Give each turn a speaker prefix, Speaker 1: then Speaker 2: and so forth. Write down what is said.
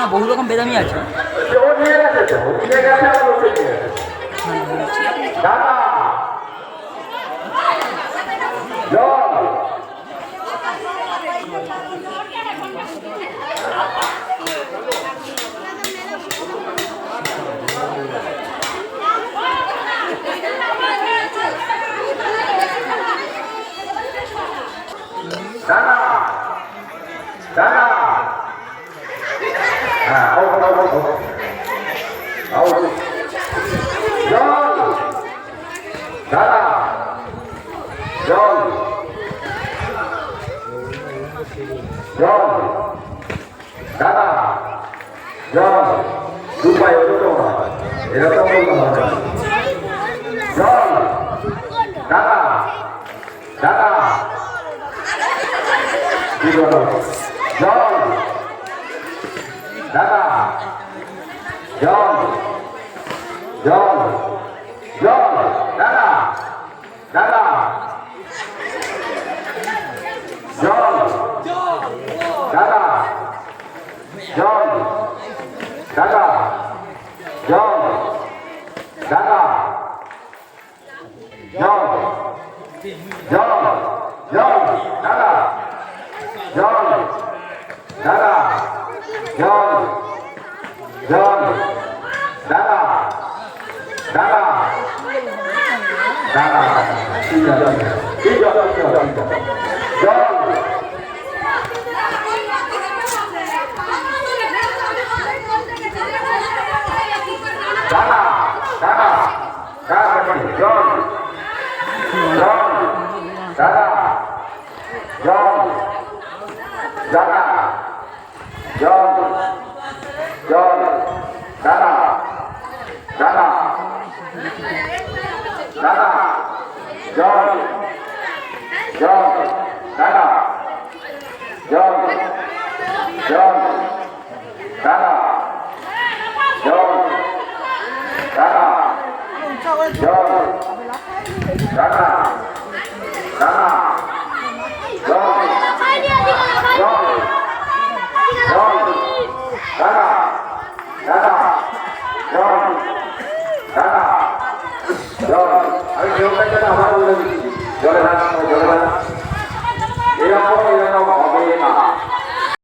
Speaker 1: না বহু রকম বেদামি আছে।
Speaker 2: ও নিয়ে জল দাদা জল দুপাই এরকম হয় এরকম বলতে হবে জল দাদা দাদা জল দাদা জল জল জল দাদা দাদা জল দাদা জল দাদা জল দাদা জল জল জল দাদা জল দাদা জল জল দাদা দাদা দাদা ঠিক আছে ঠিক আছে ঠিক আছে ঠিক আছে জল দাদা দাদা দাদা জল জল দাদা জল দাদা জল জল দাদা দাদা দাদা জল জল দাদা জল জল দাদা জল দাদা জল দাদা দাদা জল জল জল দাদা দাদা জল দাদা জল আমি কাছে আমার বলে দিচ্ছি। জলে